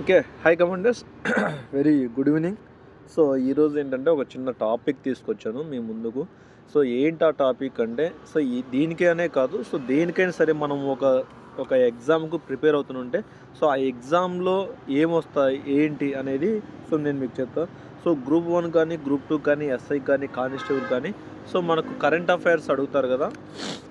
Okay hi commanders very good evening so ఈరోజు ఏంటంటే ఒక చిన్న టాపిక్ తీసుకొచ్చాను మీ ముందుకు. సో ఏంటి ఆ టాపిక్ అంటే సో ఈ దీనికే అనే కాదు సో దేనికైనా సరే మనం ఒక ఒక ఎగ్జామ్కు ప్రిపేర్ అవుతుంటే సో ఆ ఎగ్జామ్లో ఏమొస్తాయి ఏంటి అనేది సో నేను మీకు చెప్తాను సో గ్రూప్ వన్ కానీ గ్రూప్ టూ కానీ ఎస్ఐ కానీ కానిస్టేబుల్ కానీ సో మనకు కరెంట్ అఫైర్స్ అడుగుతారు కదా.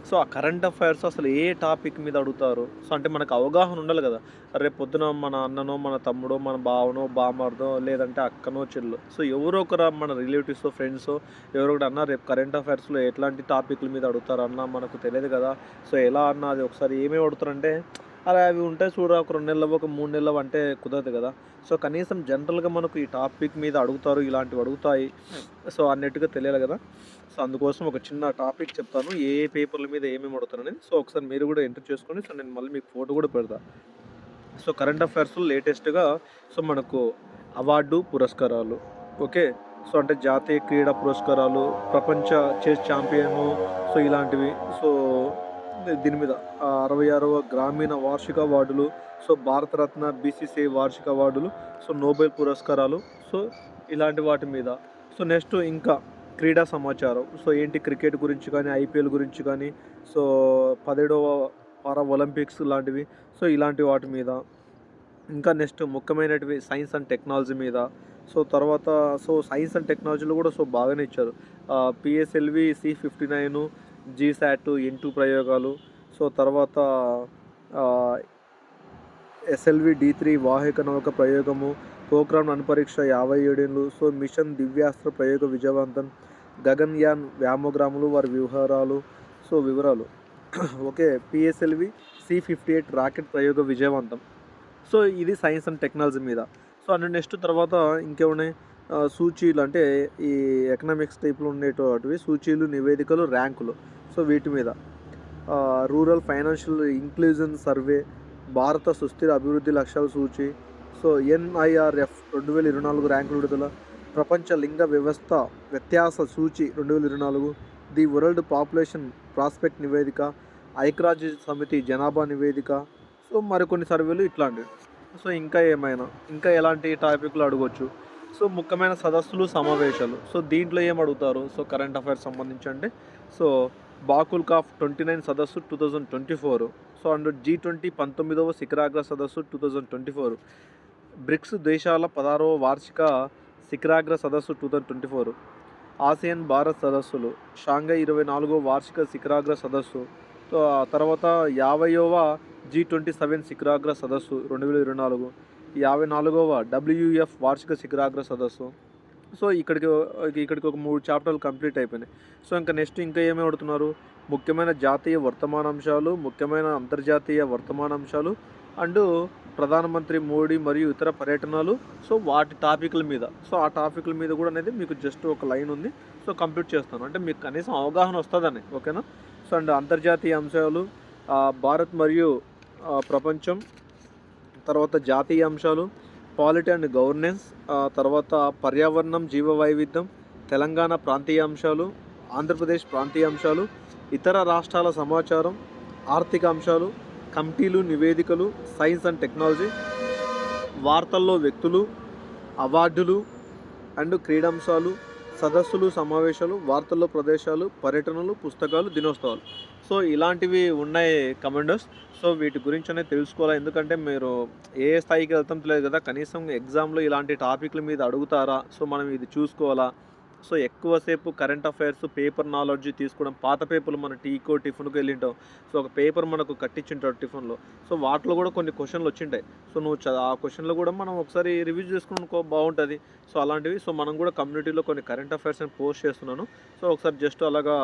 సో ఆ కరెంట్ అఫైర్స్ అసలు ఏ టాపిక్ మీద అడుగుతారు? సో అంటే మనకు అవగాహన ఉండాలి కదా. రేపు పొద్దున మన అన్ననో మన తమ్ముడో మన బావనో బామర్దో లేదంటే అక్కనో చెల్లు సో ఎవరో ఒకరు మన రిలేటివ్స్ ఫ్రెండ్స్ ఎవరో ఒకటి అన్న రేపు కరెంట్ అఫైర్స్లో ఎట్లాంటి టాపిక్ల మీద అడుగుతారు అన్న మనకు తెలియదు కదా. సో ఎలా అన్న అది ఒకసారి ఏమేమి అడుగుతారంటే అలా అవి ఉంటాయి చూడ ఒక రెండు నెలలు ఒక మూడు నెలలు అంటే కుదరదు కదా. సో కనీసం జనరల్గా మనకు ఈ టాపిక్ మీద అడుగుతారు ఇలాంటివి అడుగుతాయి. సో అన్నట్టుగా తెలియాలి కదా. సో అందుకోసం ఒక చిన్న టాపిక్ చెప్తాను. ఏ పేపర్ల మీద ఏమేమి అడుగుతానని సో ఒకసారి మీరు కూడా ఎంటర్ చేసుకోండి సో నేను మళ్ళీ మీకు ఫోటో కూడా పెడతా. సో కరెంట్ అఫైర్స్లో లేటెస్ట్గా సో మనకు అవార్డు పురస్కారాలు. ఓకే? సో అంటే జాతీయ క్రీడా పురస్కారాలు ప్రపంచ చెస్ ఛాంపియన్ సో ఇలాంటివి. సో దీని మీద. అరవై ఆరవ గ్రామీణ వార్షిక అవార్డులు సో భారతరత్న బీసీసీ వార్షిక అవార్డులు సో నోబెల్ పురస్కారాలు సో ఇలాంటి వాటి మీద. సో నెక్స్ట్ ఇంకా క్రీడా సమాచారం. సో ఏంటి క్రికెట్ గురించి కానీ ఐపీఎల్ గురించి కానీ సో పదిహేడవ పారా ఒలింపిక్స్ లాంటివి సో ఇలాంటి వాటి మీద. ఇంకా నెక్స్ట్ ముఖ్యమైనటివి సైన్స్ అండ్ టెక్నాలజీ మీద. సో తర్వాత సో సైన్స్ అండ్ టెక్నాలజీలో కూడా సో బాగానే ఇచ్చారు. PSLV C fifty nine GSAT N two ప్రయోగాలు. సో తర్వాత ఎస్ఎల్వి డి త్రీ వాహిక నౌక ప్రయోగము పోఖ్రాన్ అణుపరీక్ష యాభై ఏడేళ్ళు సో మిషన్ దివ్యాస్త్ర ప్రయోగ విజయవంతం గగన్యాన్ వ్యామోగ్రాములు వారి వ్యవహారాలు సో వివరాలు. Okay PSLV C fifty eight rocket ప్రయోగ విజయవంతం. సో ఇది సైన్స్ అండ్ టెక్నాలజీ మీద. సో అండ్ నెక్స్ట్ తర్వాత ఇంకేమున్నాయి? సూచీలు అంటే ఈ ఎకనామిక్స్ టైప్లో ఉండేటువంటివి సూచీలు నివేదికలు ర్యాంకులు. సో వీటి మీద రూరల్ ఫైనాన్షియల్ ఇంక్లూజన్ సర్వే భారత సుస్థిర అభివృద్ధి లక్ష్యాల సూచి సో ఎన్ఐఆర్ఎఫ్ రెండు వేల ఇరవై నాలుగు ర్యాంకుల విడుదల ప్రపంచ లింగ వ్యవస్థ వ్యత్యాస సూచి రెండు వేల ఇరవై నాలుగు ది వరల్డ్ పాపులేషన్ ప్రాస్పెక్ట్ నివేదిక ఐక్యరాజ్య సమితి జనాభా నివేదిక సో మరికొన్ని సర్వేలు ఇట్లాంటివి. సో ఇంకా ఏమైనా ఇంకా ఎలాంటి టాపిక్లు అడగవచ్చు సో ముఖ్యమైన సదస్సులు సమావేశాలు. సో దీంట్లో ఏం అడుగుతారు? సో కరెంట్ అఫైర్స్ సంబంధించి అంటే so Bakul COP twenty nine సదస్సు two thousand twenty four. So and G twenty పంతొమ్మిదవ శిఖరాగ్ర సదస్సు two thousand twenty four. BRICS దేశాల పదహారవ వార్షిక శిఖరాగ్ర సదస్సు two thousand twenty four. ASEAN Bharat సదస్సులు షాంఘై ఇరవై నాలుగో వార్షిక శిఖరాగ్ర సదస్సు సో తర్వాత యాభైవ జీ ట్వంటీ సెవెన్ శిఖరాగ్ర సదస్సు రెండు వేల ఇరవై నాలుగు. యాభై నాలుగవ డబ్ల్యూఎఫ్ వార్షిక శిఖరాగ్ర సదస్సు. సో ఇక్కడికి ఇక్కడికి ఒక మూడు చాప్టర్లు కంప్లీట్ అయిపోయినాయి. సో ఇంకా నెక్స్ట్ ఇంకా ఏమి పడుతున్నారు ముఖ్యమైన జాతీయ వర్తమానాంశాలు ముఖ్యమైన అంతర్జాతీయ వర్తమానాంశాలు అండ్ ప్రధానమంత్రి మోడీ మరియు ఇతర పర్యటనలు సో వాటి టాపిక్ల మీద. సో ఆ టాపిక్ల మీద కూడా అనేది మీకు జస్ట్ ఒక లైన్ ఉంది. సో కంప్లీట్ చేస్తాను. అంటే మీకు కనీసం అవగాహన వస్తుందని ఓకేనా? సో అండ్ అంతర్జాతీయ అంశాలు భారత్ మరియు ప్రపంచం తర్వాత జాతీయ అంశాలు పాలిటీ అండ్ గవర్నెన్స్ తర్వాత పర్యావరణం జీవ వైవిధ్యం తెలంగాణ ప్రాంతీయ అంశాలు ఆంధ్రప్రదేశ్ ప్రాంతీయ అంశాలు ఇతర రాష్ట్రాల సమాచారం ఆర్థిక అంశాలు కమిటీలు నివేదికలు సైన్స్ అండ్ టెక్నాలజీ వార్తల్లో వ్యక్తులు అవార్డులు అండ్ క్రీడాంశాలు సదస్సులు సమావేశాలు వార్తల్లో ప్రదేశాలు పర్యటనలు పుస్తకాలు దినోత్సవాలు. సో ఇలాంటివి ఉన్నాయి కమాండర్స్ సో వీటి గురించి అనేది తెలుసుకోవాలి? ఎందుకంటే మీరు ఏ స్థాయికి వెళ్తాం తెలియదు కదా. కనీసం ఎగ్జామ్లో ఇలాంటి టాపిక్ల మీద అడుగుతారా? సో మనం ఇది చూసుకోవాలా? సో ఎక్కువసేపు కరెంట్ అఫైర్స్ పేపర్ నాలెడ్జ్ తీసుకోవడం పాత పేపర్లు మన టీకో టిఫిన్కి వెళ్ళింటాం సో ఒక పేపర్ మనకు కట్టించుంటాడు టిఫిన్లో. సో వాటిలో కూడా కొన్ని క్వశ్చన్లు వచ్చింటాయి. సో నువ్వు ఆ క్వశ్చన్లు కూడా మనం ఒకసారి రివ్యూ చేసుకుని బాగుంటుంది. సో అలాంటివి. సో మనం కూడా కమ్యూనిటీలో కొన్ని కరెంట్ అఫైర్స్ అని పోస్ట్ చేస్తున్నాను. సో ఒకసారి జస్ట్ అలాగా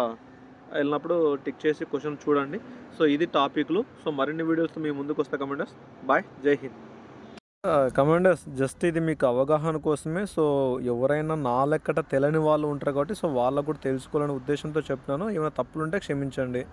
వెళ్ళినప్పుడు టిక్ చేసి క్వశ్చన్ చూడండి. సో ఇది టాపిక్లు సో మరిన్ని వీడియోస్ మీ ముందుకు వస్తా కమెండర్స్ బాయ్ జై హింద్ కమాండర్స్ జస్ట్ ఇది మీకు అవగాహన కోసమే. సో ఎవరైనా నా లెక్కట తెలియని వాళ్ళు ఉంటారు కాబట్టి సో వాళ్ళకు కూడా తెలుసుకోవాలనే ఉద్దేశంతో చెప్తున్నాను. ఏమైనా తప్పులుంటే క్షమించండి.